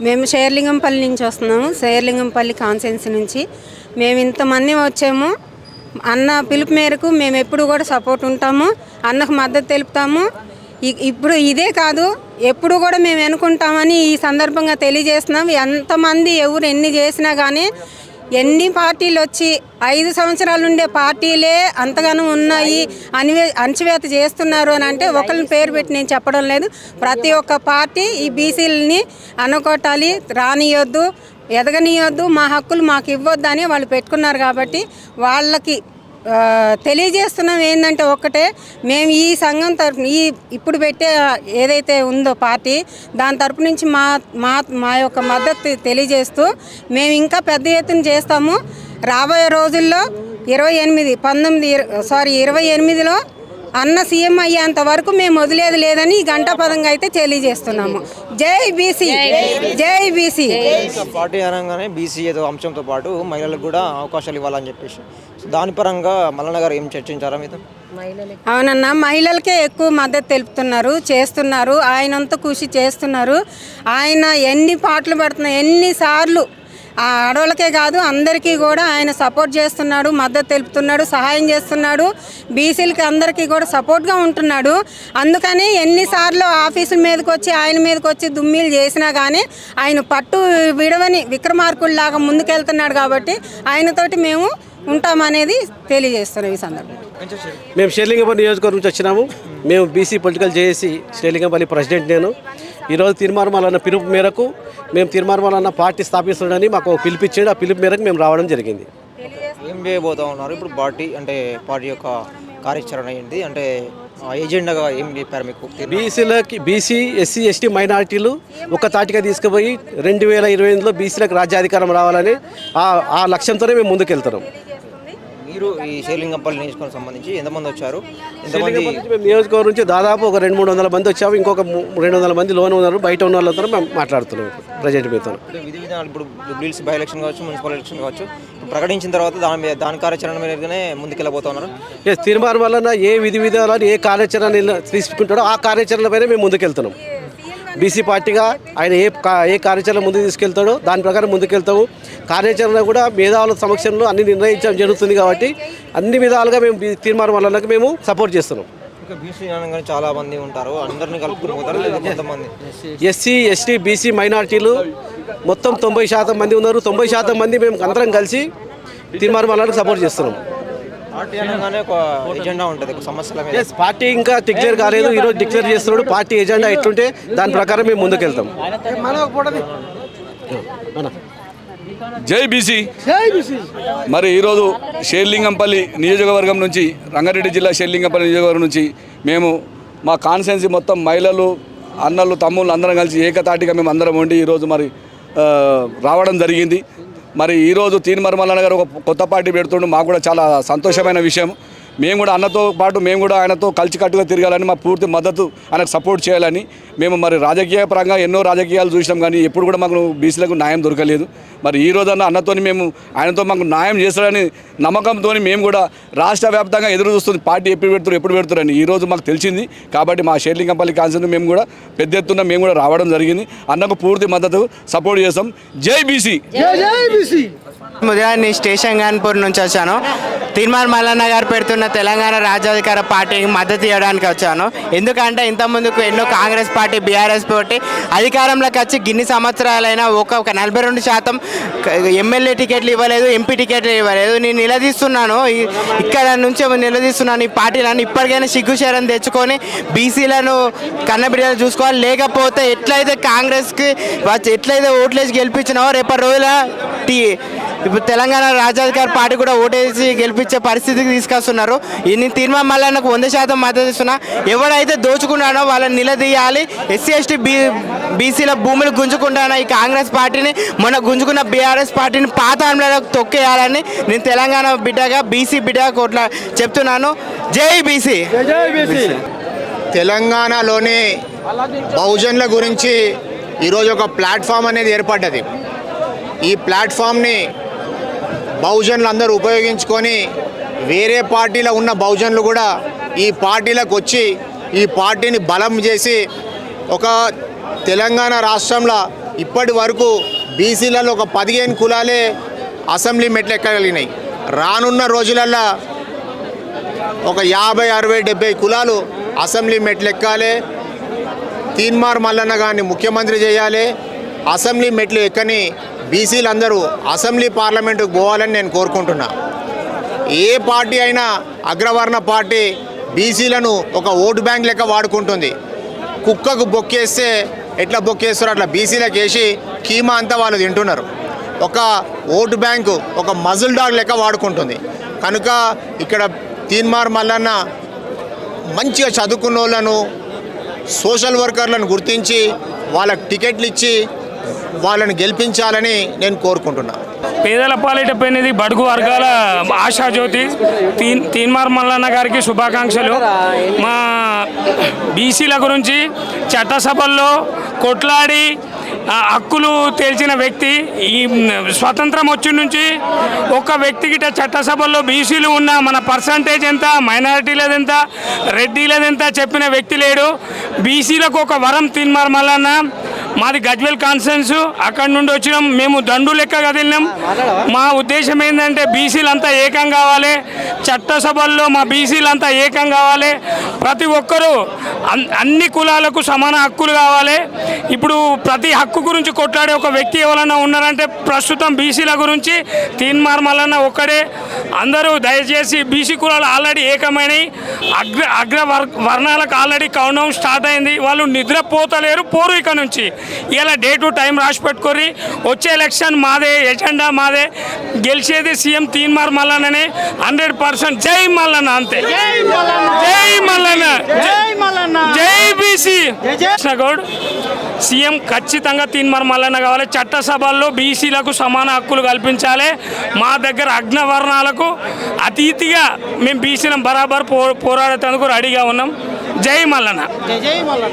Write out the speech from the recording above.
మేము షేర్లింగంపల్లి నుంచి వస్తున్నాము. షేర్లింగంపల్లి కాన్సెన్స్ నుంచి. మేము ఇంతమంది వచ్చాము. అన్న పిలుపు మేరకు మేము ఎప్పుడు కూడా సపోర్ట్ ఉంటాము. అన్నకు మద్దతు తెలుపుతాము. ఇ- ఇప్పుడు ఇదే కాదు ఎప్పుడు కూడా మేము వెనుకుంటామని ఈ సందర్భంగా తెలియజేస్తున్నాం. ఎంతమంది ఎవరు ఎన్ని చేసినా కానీ ఎన్ని పార్టీలు వచ్చి ఐదు సంవత్సరాల నుండే పార్టీలే అంతగానో ఉన్నాయి అనివే అణచివేత చేస్తున్నారు అని అంటే ఒకరిని పేరు పెట్టి నేను చెప్పడం లేదు. ప్రతి ఒక్క పార్టీ ఈ బీసీలని అనుకోటాలి రానియొద్దు ఎదగనియొద్దు మా హక్కులు మాకు ఇవ్వద్దు అని వాళ్ళు పెట్టుకున్నారు కాబట్టి వాళ్ళకి తెలియజేస్తున్నాం ఏంటంటే ఒక్కటే మేము ఈ సంఘం తరఫున ఈ ఇప్పుడు పెట్టే ఏదైతే ఉందో పార్టీ దాని తరపు నుంచి మా మా మా యొక్క మద్దతు తెలియజేస్తూ మేము ఇంకా పెద్ద ఎత్తున చేస్తాము. రాబోయే రోజుల్లో ఇరవై ఎనిమిది పంతొమ్మిది సారీ ఇరవై ఎనిమిదిలో అన్న సీఎం అయ్యేంత వరకు మేము వదిలేది లేదని ఈ గంటాపదంగా అయితే తెలియజేస్తున్నాము. జై బీసీ జై బీసీ. పార్టీ అనగానే బీసీ ఏదో అంశంతో పాటు మహిళలకు కూడా అవకాశాలు ఇవ్వాలని చెప్పేసి. దాని పరంగా మల్లన్న గారు ఏం చర్చించారా మీతో? అవునన్నా మహిళలకే ఎక్కువ మద్దతు తెలుపుతున్నారు చేస్తున్నారు ఆయనంతా కృషి చేస్తున్నారు. ఆయన ఎన్ని పాటలు పడుతున్నారు ఎన్నిసార్లు ఆ ఆడవాళ్ళకే కాదు అందరికీ కూడా ఆయన సపోర్ట్ చేస్తున్నాడు మద్దతు తెలుపుతున్నాడు సహాయం చేస్తున్నాడు. బీసీలకి అందరికీ కూడా సపోర్ట్గా ఉంటున్నాడు. అందుకని ఎన్నిసార్లు ఆఫీసుల మీదకి వచ్చి ఆయన మీదకి వచ్చి దుమ్మిలు చేసినా కానీ ఆయన పట్టు విడవని విక్రమార్కుల్లాగా ముందుకెళ్తున్నాడు కాబట్టి ఆయనతోటి మేము ఉంటామనేది తెలియజేస్తున్నాం ఈ సందర్భంగా. మేము షేర్లింగంపల్లి నియోజకవర్గం నుంచి వచ్చినాము. మేము బీసీ పొలిటికల్ చేసి షేర్లింగంపల్లి ప్రెసిడెంట్ నేను. ఈరోజు తీర్మానం అన్న పిలుపు మేరకు మేము తీర్మానం అన్న పార్టీ స్థాపిస్తుండని మాకు ఒక పిలుపు ఇచ్చాడు. ఆ పిలుపు మేరకు మేము రావడం జరిగింది. ఏం చేయబోతా ఉన్నారు? ఇప్పుడు పార్టీ అంటే పార్టీ యొక్క కార్యాచరణ ఏంటి? అంటే ఆ ఎజెండాగా ఏం చెప్పారు మీకు? బీసీలకి బీసీ ఎస్సీ ఎస్టీ మైనార్టీలు ఒక తాటిగా తీసుకుపోయి రెండు వేల ఇరవై ఎనిమిదిలో బీసీలకు రాజ్యాధికారం రావాలని ఆ ఆ లక్ష్యంతోనే మేము ముందుకెళ్తున్నాం. మీరు ఈ శేలింగంపల్లి నియోజకవర్గం సంబంధించి ఎంతమంది వచ్చారు? ఎంతమంది నియోజకవర్గం నుంచి దాదాపు ఒక రెండు మూడు వందల మంది వచ్చాము ఇంకొక రెండు వందల మంది లోన్ ఉన్నారు. బయట ఉన్న వాళ్ళతో మేము మాట్లాడుతున్నాం ప్రజెంట్ మీతో. ఇప్పుడు విధి విధానాలు ఇప్పుడు జూబ్లీస్ బై ఎలక్షన్ కావచ్చు మున్సిపల్ ఎలక్షన్ కావచ్చు ప్రకటించిన తర్వాత దాని మీద దాని కార్యాచరణ మీదనే ముందుకెళ్ళబోతా ఉన్నారు ఎస్ తీర్మానం వలన ఏ విధి విధానాలు ఏ కార్యాచరణ తీసుకుంటాడో ఆ కార్యాచరణపైన మేము ముందుకెళ్తున్నాం. బీసీ పార్టీగా ఆయన ఏ ఏ కార్యాచరణ ముందుకు తీసుకెళ్తాడో దాని ప్రకారం ముందుకెళ్తాము. కార్యాచరణ కూడా మేధావుల సమక్షంలో అన్ని నిర్ణయించడం జరుగుతుంది కాబట్టి అన్ని విధాలుగా మేము తీర్మానం వలనకి మేము సపోర్ట్ చేస్తున్నాం. బీసీ చాలా మంది ఉంటారు. అందరిని ఎస్సీ ఎస్టీ బీసీ మైనార్టీలు మొత్తం తొంభై శాతం మంది ఉన్నారు. తొంభై శాతం మంది మేము అందరం కలిసి తీర్మానం వలనకి సపోర్ట్ చేస్తున్నాం. పార్టీ అనగానే ఒక ఎజెండా ఉంటుంది సమస్యల మీద. పార్టీ ఇంకా డిక్లేర్ కాలేదు ఈరోజు డిక్లేర్ చేస్తున్నాడు పార్టీ ఎజెండా ఎట్లుంటే దాని ప్రకారం మేము ముందుకెళ్తాం. అన్న. జై బీసీ. మరి ఈరోజు షేర్లింగంపల్లి నియోజకవర్గం నుంచి రంగారెడ్డి జిల్లా షేర్లింగంపల్లి నియోజకవర్గం నుంచి మేము మా కాన్సెన్సీ మొత్తం మహిళలు అన్నలు తమ్ముళ్ళు అందరం కలిసి ఏకతాటిగా మేము అందరం ఉండి ఈరోజు మరి రావడం జరిగింది. మరి ఈరోజు తీన్మర్మల్లన్న గారు ఒక కొత్త పార్టీ పెడుతుండు మాకు కూడా చాలా సంతోషమైన విషయం. మేము కూడా అన్నతో పాటు మేము కూడా ఆయనతో కలిసికట్టుగా తిరగాలని మా పూర్తి మద్దతు ఆయనకు సపోర్ట్ చేయాలని మేము మరి రాజకీయ పరంగా ఎన్నో రాజకీయాలు చూసినాం కానీ ఎప్పుడు కూడా మాకు బీసీలకు న్యాయం దొరకలేదు. మరి ఈ రోజన్న అన్నతోని మేము ఆయనతో మాకు న్యాయం చేస్తాడని నమ్మకంతో మేము కూడా రాష్ట్ర వ్యాప్తంగా ఎదురు చూస్తుంది. పార్టీ ఎప్పుడు పెడుతున్నారు ఎప్పుడు పెడుతున్నారని ఈ రోజు మాకు తెలిసింది. కాబట్టి మా షేర్లింగంపల్లి కాన్సెప్ట్ మేము కూడా పెద్ద ఎత్తున మేము కూడా రావడం జరిగింది. అన్నకు పూర్తి మద్దతు సపోర్ట్ చేస్తాం. జై బీసీ! ఉదయాన్నే స్టేషన్ కాన్పూర్ నుంచి వచ్చాను. తిరుమల మల్లన్న గారు పెడుతున్న తెలంగాణ రాజ్యాధికార పార్టీకి మద్దతు ఇవ్వడానికి వచ్చాను. ఎందుకంటే ఇంతకుముందుకు ఎన్నో కాంగ్రెస్ పార్టీ బీఆర్ఎస్ పార్టీ అధికారంలోకి వచ్చి గిన్ని సంవత్సరాలైనా ఒక నలభై రెండు శాతం ఎమ్మెల్యే టికెట్లు ఇవ్వలేదు ఎంపీ టికెట్లు ఇవ్వలేదు. నేను నిలదీస్తున్నాను. ఇక్కడ నుంచి నిలదీస్తున్నాను ఈ పార్టీలను. ఇప్పటికైనా సిగ్గుశరం తెచ్చుకొని బీసీలను కన్నబిడ్డలు చూసుకోవాలి. లేకపోతే ఎట్లయితే కాంగ్రెస్కి వచ్చి ఎట్లయితే ఓట్లేసి గెలిపించినావో రేపటి రోజుల టీ ఇప్పుడు తెలంగాణ రాజ్యాధికార పార్టీ కూడా ఓటేసి గెలిపించే పరిస్థితికి తీసుకొస్తున్నారు. ఈ నేను తీర్మానం మళ్ళీ నాకు వంద శాతం మద్దతు ఇస్తున్నా. ఎవడైతే దోచుకున్నాడో వాళ్ళని నిలదీయాలి. ఎస్సీ ఎస్టీ బీ బీసీల భూములు గుంజుకుంటానో ఈ కాంగ్రెస్ పార్టీని మొన్న గుంజుకున్న బీఆర్ఎస్ పార్టీని పాతాళంలో తొక్కేయాలని నేను తెలంగాణ బిడ్డగా బీసీ బిడ్డగా కోట్ల చెప్తున్నాను. జై బీసీ! తెలంగాణలోని బహుజనుల గురించి ఈరోజు ఒక ప్లాట్ఫామ్ అనేది ఏర్పడ్డది. ఈ ప్లాట్ఫామ్ని బహుజనులు అందరూ ఉపయోగించుకొని వేరే పార్టీలో ఉన్న బహుజనులు కూడా ఈ పార్టీలకు వచ్చి ఈ పార్టీని బలం చేసి ఒక తెలంగాణ రాష్ట్రంలో ఇప్పటి వరకు బీసీలలో ఒక పదిహేను కులాలే అసెంబ్లీ మెట్లు ఎక్కగలిగినాయి రానున్న రోజులల్లో ఒక యాభై అరవై డెబ్బై కులాలు అసెంబ్లీ మెట్లు ఎక్కాలి తీన్మార్ మల్లన్న గారిని ముఖ్యమంత్రి చేయాలి. అసెంబ్లీ మెట్లు ఎక్కని బీసీలు అందరూ అసెంబ్లీ పార్లమెంటుకు పోవాలని నేను కోరుకుంటున్నా. ఏ పార్టీ అయినా అగ్రవర్ణ పార్టీ బీసీలను ఒక ఓటు బ్యాంక్ లెక్క వాడుకుంటుంది. కుక్కకు బొక్కేస్తే ఎట్లా బొక్కేస్తారో అట్లా బీసీలకు వేసి కీమా అంతా వాళ్ళు తింటున్నారు. ఒక ఓటు బ్యాంకు ఒక మజుల్ డాగ్ లెక్క వాడుకుంటుంది. కనుక ఇక్కడ తీన్మార్ మల్లన్న మంచిగా చదువుకున్న వాళ్ళను సోషల్ వర్కర్లను గుర్తించి వాళ్ళకి టికెట్లు ఇచ్చి వాళ్ళని గెలిపించాలని నేను కోరుకుంటున్నాను పేదల పాలిటపోయినది బడుగు వర్గాల ఆశాజ్యోతి. తీన్ తీన్మార్ మల్లన్న గారికి శుభాకాంక్షలు. మా బీసీల గురించి చట్టసభల్లో కొట్లాడి హక్కులు తేల్చిన వ్యక్తి ఈ స్వతంత్రం వచ్చి నుంచి ఒక వ్యక్తికి చట్టసభల్లో బీసీలు ఉన్న మన పర్సంటేజ్ ఎంత మైనారిటీలది ఎంత రెడ్డీలది ఎంత చెప్పిన వ్యక్తి లేడు. బీసీలకు ఒక వరం తిన్మార్ మల్లన్న మాది గజ్వెల్ కాన్ఫరెన్స్. అక్కడ నుండి వచ్చినాం. మేము దండు లెక్క కదిలినాం. మా ఉద్దేశం ఏంటంటే బీసీలు అంతా ఏకం కావాలి. చట్టసభల్లో మా బీసీలు అంతా ఏకం కావాలి. ప్రతి ఒక్కరూ అన్- అన్ని కులాలకు సమాన హక్కులు కావాలి. ఇప్పుడు ప్రతి హక్కు గురించి కొట్లాడే ఒక వ్యక్తి ఎవరన్నా ఉన్నారంటే ప్రస్తుతం బీసీల గురించి తీన్మార్ మల్లన్న ఒక్కడే. అందరూ దయచేసి బీసీ కులాలు ఆల్రెడీ ఏకమైనవి అగ్ర అగ్ర వర్ వర్ణాలకు ఆల్రెడీ కౌంట్ స్టార్ట్ అయింది. వాళ్ళు నిద్రపోతలేరు. పోరు ఇక నుంచి. ఇలా డే టు టైం రాసి పెట్టుకొని వచ్చే ఎలక్షన్ మాదే ఎజెండా మాదే. గెలిచేది సీఎం తీన్మార్ మల్లన్ననే. Hundred percent. జై మల్లన్న అంతే. జై మల్లన్న. జై మల్లన్న. జై బీసీ. గౌడ్ సీఎం ఖచ్చితంగా తీన్మార్ మల్లన్న కావాలి. చట్టసభల్లో బీసీలకు సమాన హక్కులు కల్పించాలి. మా దగ్గర అగ్నవర్ణాలకు అతీతిగా మేము బీసీలం బరాబర్ పో పోరాడేందుకు రెడీగా ఉన్నాం. జై మల్లన్న.